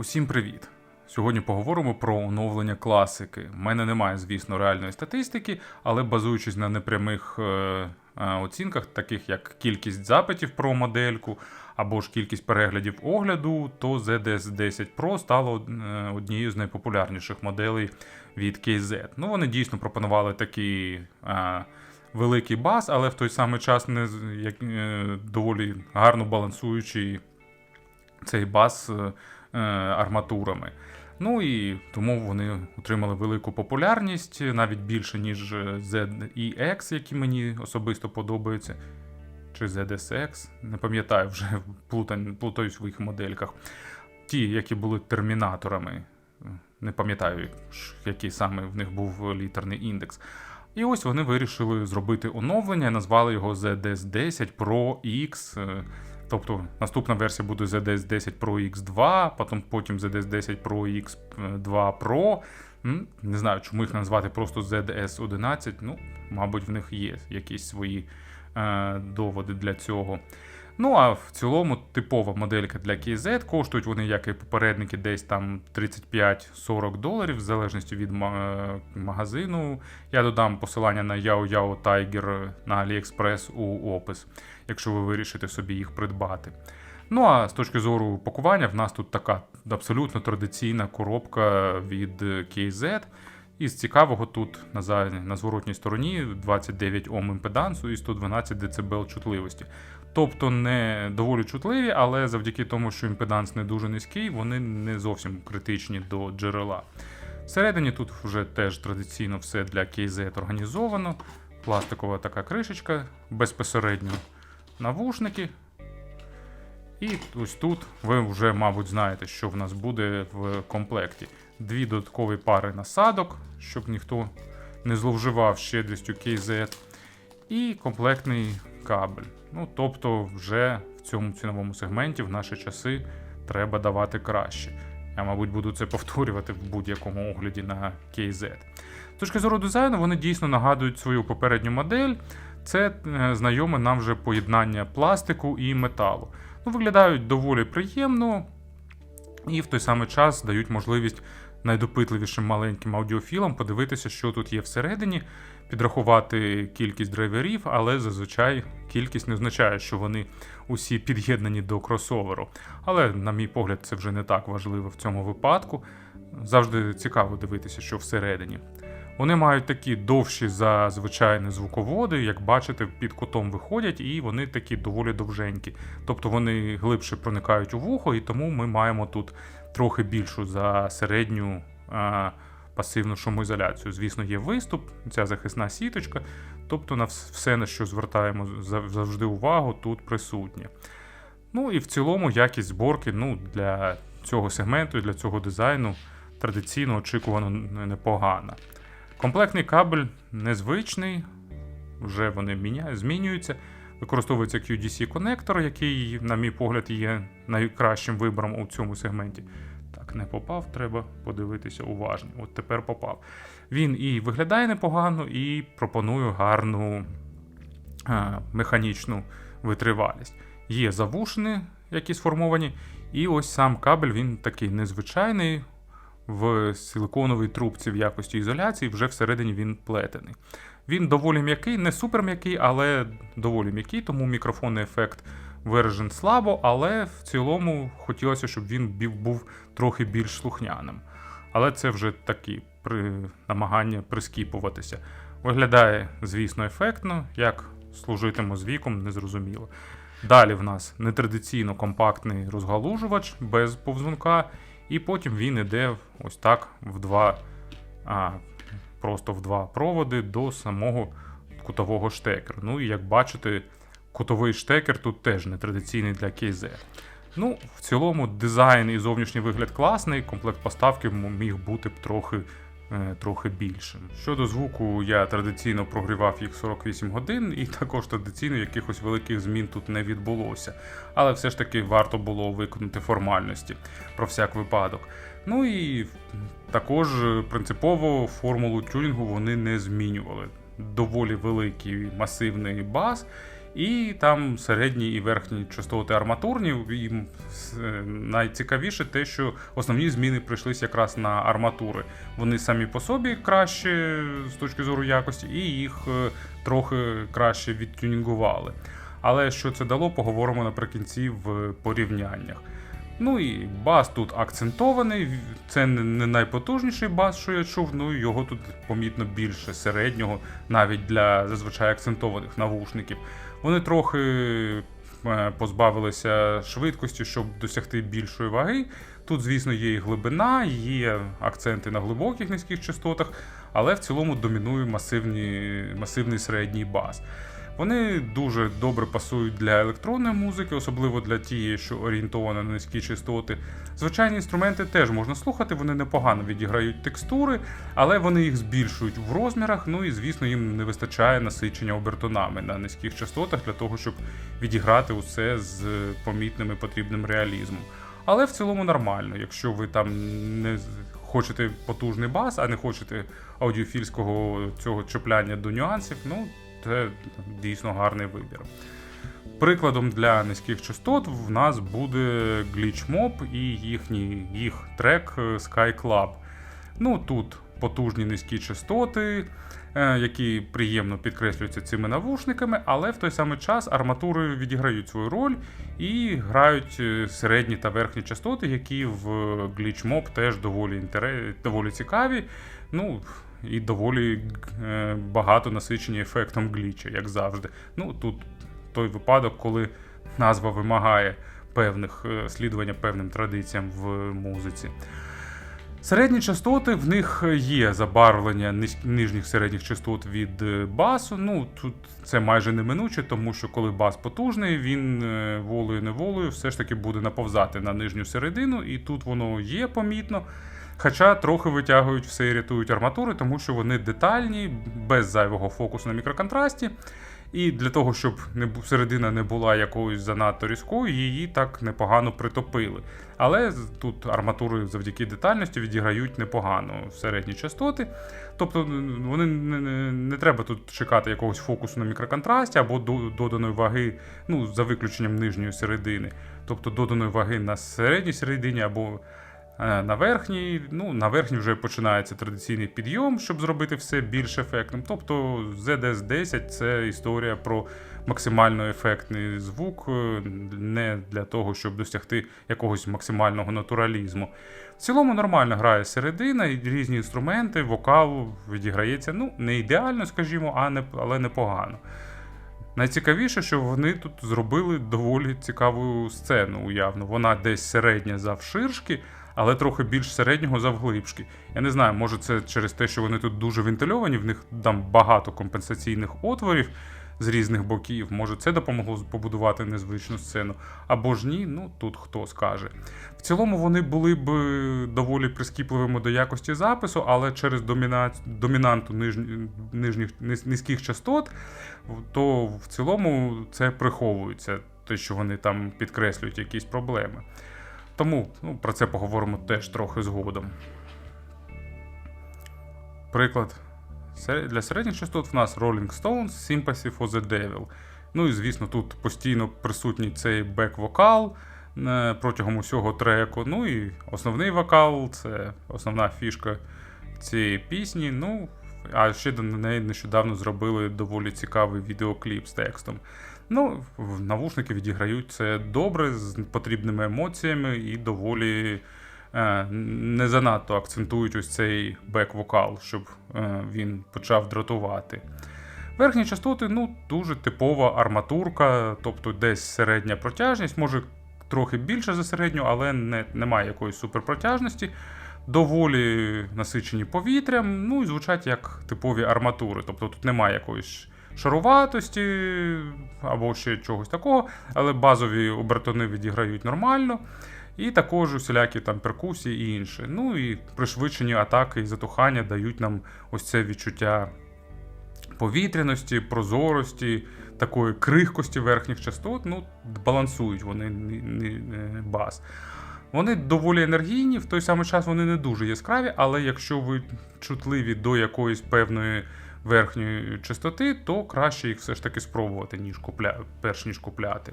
Усім привіт! Сьогодні поговоримо про оновлення класики. У мене немає, звісно, реальної статистики, але базуючись на непрямих е, е, оцінках, таких як кількість запитів про модельку або ж кількість переглядів огляду, то ZDS 10 Pro стало е, однією з найпопулярніших моделей від KZ. Ну, вони дійсно пропонували такий. Е, Великий бас, але в той самий час не як, е, доволі гарно балансуючий цей бас е, арматурами. Ну і тому вони отримали велику популярність, навіть більше, ніж е, ZEX, які мені особисто подобаються. Чи ZSX, не пам'ятаю вже плутаюсь в їх модельках. Ті, які були термінаторами, не пам'ятаю, який саме в них був літерний індекс. І ось вони вирішили зробити оновлення, назвали його ZDS 10 Pro X. е, Тобто наступна версія буде ZDS 10 Pro X2, потім, потім ZDS 10 Pro X2 Pro. Не знаю, чому їх назвати просто ZDS 11. Ну, мабуть, в них є якісь свої е, доводи для цього. Ну, а в цілому типова моделька для KZ. Коштують вони, як і попередники, десь там 35-40 доларів, в залежності від магазину. Я додам посилання на Yao Yao Tiger на AliExpress у опис, якщо ви вирішите собі їх придбати. Ну а з точки зору пакування, в нас тут така абсолютно традиційна коробка від KZ. Із цікавого тут на, на зворотній стороні 29 Ом імпедансу і 112 дБ чутливості. Тобто не доволі чутливі, але завдяки тому, що імпеданс не дуже низький, вони не зовсім критичні до джерела. Всередині тут вже теж традиційно все для KZ організовано. Пластикова така кришечка, безпосередньо навушники. І ось тут ви вже, мабуть, знаєте, що в нас буде в комплекті. Дві додаткові пари насадок, щоб ніхто не зловживав щедрістю KZ. І комплектний кабель. Ну, тобто, вже в цьому ціновому сегменті в наші часи треба давати краще. Я, мабуть, буду це повторювати в будь-якому огляді на KZ. З точки зору дизайну, вони дійсно нагадують свою попередню модель. Це е, знайоме нам вже поєднання пластику і металу. Ну, виглядають доволі приємно і в той самий час дають можливість найдопитливішим маленьким аудіофілам подивитися, що тут є всередині, підрахувати кількість драйверів, але зазвичай кількість не означає, що вони усі під'єднані до кросоверу. Але, на мій погляд, це вже не так важливо в цьому випадку. Завжди цікаво дивитися, що всередині. Вони мають такі довші за звичайні звуководи, як бачите, під кутом виходять, і вони такі доволі довженькі. Тобто вони глибше проникають у вухо, і тому ми маємо тут трохи більшу за середню а, пасивну шумоізоляцію. Звісно, є виступ, ця захисна сіточка. Тобто на все, на що звертаємо завжди увагу, тут присутнє. Ну і в цілому якість зборки ну, для цього сегменту, для цього дизайну традиційно очікувано непогана. Комплектний кабель незвичний, вже вони міня... змінюються. Використовується QDC-конектор, який, на мій погляд, є найкращим вибором у цьому сегменті. Не попав, треба подивитися уважно. От тепер попав. Він і виглядає непогано, і пропонує гарну а, механічну витривалість. Є завушини, які сформовані, і ось сам кабель він такий незвичайний. В силиконовій трубці в якості ізоляції вже всередині він плетений. Він доволі м'який, не супер м'який, але доволі м'який, тому мікрофонний ефект виражен слабо, але в цілому хотілося, щоб він був трохи більш слухняним. Але це вже такі при... намагання прискіпуватися. Виглядає, звісно, ефектно, як служитиме з віком, незрозуміло. Далі в нас нетрадиційно компактний розгалужувач без повзунка, і потім він іде ось так в два, а, просто в два проводи до самого кутового штекера. Ну і як бачите, кутовий штекер тут теж нетрадиційний для KZ. Ну, в цілому, дизайн і зовнішній вигляд класний, комплект поставки міг бути б трохи, е, трохи більшим. Щодо звуку, я традиційно прогрівав їх 48 годин, і також традиційно якихось великих змін тут не відбулося. Але все ж таки варто було виконати формальності про всяк випадок. Ну і також е, принципово формулу тюнінгу вони не змінювали. Доволі великий масивний бас І там середні і верхні частоти арматурні. І е, найцікавіше те, що основні зміни прийшлися якраз на арматури. Вони самі по собі краще з точки зору якості, і їх е, трохи краще відтюнінгували. Але що це дало, поговоримо наприкінці в порівняннях. Ну і бас тут акцентований. Це не найпотужніший бас, що я чув, ну його тут помітно більше середнього, навіть для зазвичай акцентованих навушників. Вони трохи е, позбавилися швидкості, щоб досягти більшої ваги. Тут, звісно, є і глибина, є акценти на глибоких низьких частотах, але в цілому домінує масивний середній бас. Вони дуже добре пасують для електронної музики, особливо для тієї, що орієнтована на низькі частоти. Звичайні інструменти теж можна слухати, вони непогано відіграють текстури, але вони їх збільшують в розмірах. Ну і звісно, їм не вистачає насичення обертонами на низьких частотах для того, щоб відіграти усе з помітним і потрібним реалізмом. Але в цілому нормально, якщо ви там не хочете потужний бас, а не хочете аудіофільського цього чіпляння до нюансів, ну це дійсно гарний вибір. Прикладом для низьких частот в нас буде Glitch Mob і їхній їх трек Sky Club. Ну тут потужні низькі частоти, е, які приємно підкреслюються цими навушниками, але в той самий час арматури відіграють свою роль і грають е, середні та верхні частоти, які в Glitch Mob теж доволі, доволі цікаві. Ну, і доволі е, багато насичені ефектом гліча, як завжди. Ну тут той випадок, коли назва вимагає певних слідування певним традиціям в музиці. Середні частоти в них є забарвлення нижніх середніх частот від е, басу. Ну тут це майже неминуче, тому що коли бас потужний, він волею неволею все ж таки буде наповзати на нижню середину, і тут воно є помітно. Хоча трохи витягують все і рятують арматури, тому що вони детальні, без зайвого фокусу на мікроконтрасті. І для того, щоб не середина не була якоюсь занадто різкою, її так непогано притопили. Але тут арматури завдяки детальності відіграють непогано в середні частоти. Тобто вони не, не, не треба тут чекати якогось фокусу на мікроконтрасті або доданої ваги, ну, за виключенням нижньої середини, тобто доданої ваги на середній середині або на верхній, ну, на верхній вже починається традиційний підйом, щоб зробити все більш ефектним. Тобто ZS 10 це історія про максимально ефектний звук, е, не для того, щоб досягти якогось максимального натуралізму. В цілому нормально грає середина, і різні інструменти, вокал відіграється. Ну, не ідеально, скажімо, а не, але непогано. Найцікавіше, що вони тут зробили доволі цікаву сцену уявно. Вона десь середня завширшки, але трохи більш середнього завглибшки. Я не знаю, може це через те, що вони тут дуже вентильовані, в них там багато компенсаційних отворів з різних боків. Може, це допомогло побудувати незвичну сцену. Або ж ні, ну тут хто скаже. В цілому вони були б доволі прискіпливими до якості запису, але через доміна... домінанту нижніх, нижніх низьких частот, то в цілому це приховується, те, що вони там підкреслюють якісь проблеми. Тому ну, про це поговоримо теж трохи згодом. Приклад. Для середніх частот в нас Rolling Stones, Sympathy for the Devil. Ну і звісно, тут постійно присутній цей бек-вокал е, протягом усього треку. Ну і основний вокал це основна фішка цієї пісні. Ну, а ще до неї нещодавно зробили доволі цікавий відеокліп з текстом. Ну, навушники відіграють це добре, з потрібними емоціями і доволі е, не занадто акцентують ось цей бек-вокал, щоб е, він почав дратувати. Верхні частоти ну, дуже типова арматурка, тобто десь середня протяжність, може трохи більше за середню, але не, немає якоїсь суперпротяжності. Доволі насичені повітрям, ну і звучать як типові арматури. Тобто тут немає якоїсь шаруватості або ще чогось такого, але базові обертони відіграють нормально. І також усілякі там перкусії і інше. Ну і пришвидшені атаки і затухання дають нам ось це відчуття повітряності, прозорості, такої крихкості верхніх частот. Ну, балансують вони не бас. Вони доволі енергійні, в той самий час вони не дуже яскраві, але якщо ви чутливі до якоїсь певної верхньої частоти, то краще їх все ж таки спробувати, ніж купля... перш ніж купляти.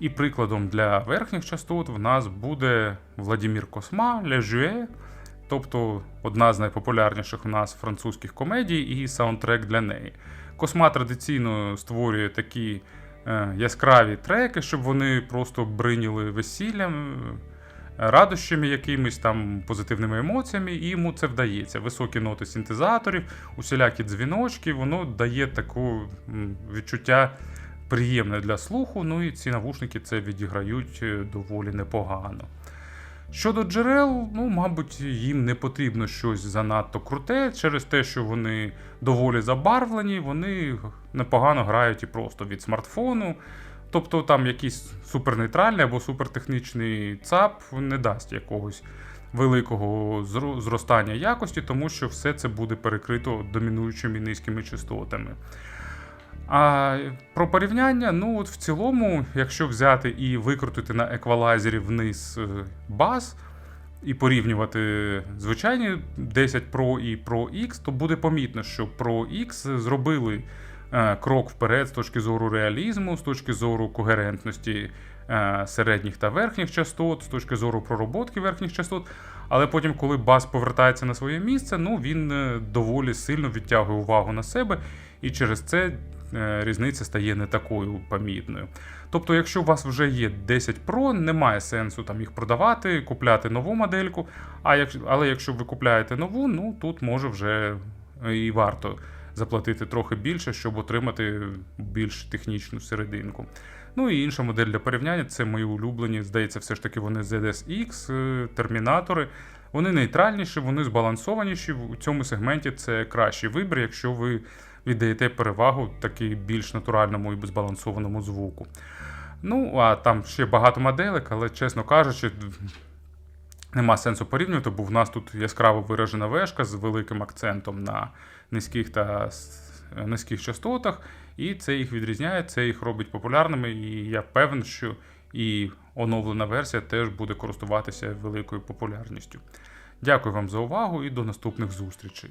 І прикладом для верхніх частот в нас буде Владимир Косма, Le Jouet, тобто одна з найпопулярніших у нас французьких комедій і саундтрек для неї. Косма традиційно створює такі е, яскраві треки, щоб вони просто бриніли весіллям, радощами якимись там позитивними емоціями, і йому це вдається. Високі ноти синтезаторів, усілякі дзвіночки, воно дає таку відчуття приємне для слуху. Ну і ці навушники це відіграють е, доволі непогано. Щодо джерел, ну, мабуть, їм не потрібно щось занадто круте, через те, що вони доволі забарвлені, вони непогано грають і просто від смартфону. Тобто там якийсь супернейтральний або супертехнічний ЦАП не дасть якогось великого зростання якості, тому що все це буде перекрито домінуючими низькими частотами. А про порівняння, ну от в цілому, якщо взяти і викрутити на еквалайзері вниз е, бас і порівнювати звичайні 10 Pro і Pro X, то буде помітно, що Pro X зробили крок вперед з точки зору реалізму, з точки зору когерентності е, середніх та верхніх частот, з точки зору пророботки верхніх частот. Але потім, коли бас повертається на своє місце, ну він е, доволі сильно відтягує увагу на себе, і через це е, різниця стає не такою помітною. Тобто, якщо у вас вже є 10 Pro, немає сенсу там їх продавати, купляти нову модельку. А якщо, але якщо ви купляєте нову, ну тут може вже е, і варто заплатити трохи більше, щоб отримати більш технічну серединку. Ну і інша модель для порівняння це мої улюблені, здається, все ж таки вони ZSX, е, термінатори. Вони нейтральніші, вони збалансованіші. У цьому сегменті це кращий вибір, якщо ви віддаєте перевагу такий більш натуральному і збалансованому звуку. Ну, а там ще багато моделек, але, чесно кажучи, нема сенсу порівнювати, бо в нас тут яскраво виражена вешка з великим акцентом на низьких та низьких частотах, і це їх відрізняє, це їх робить популярними, і я певен, що і оновлена версія теж буде користуватися великою популярністю. Дякую вам за увагу і до наступних зустрічей.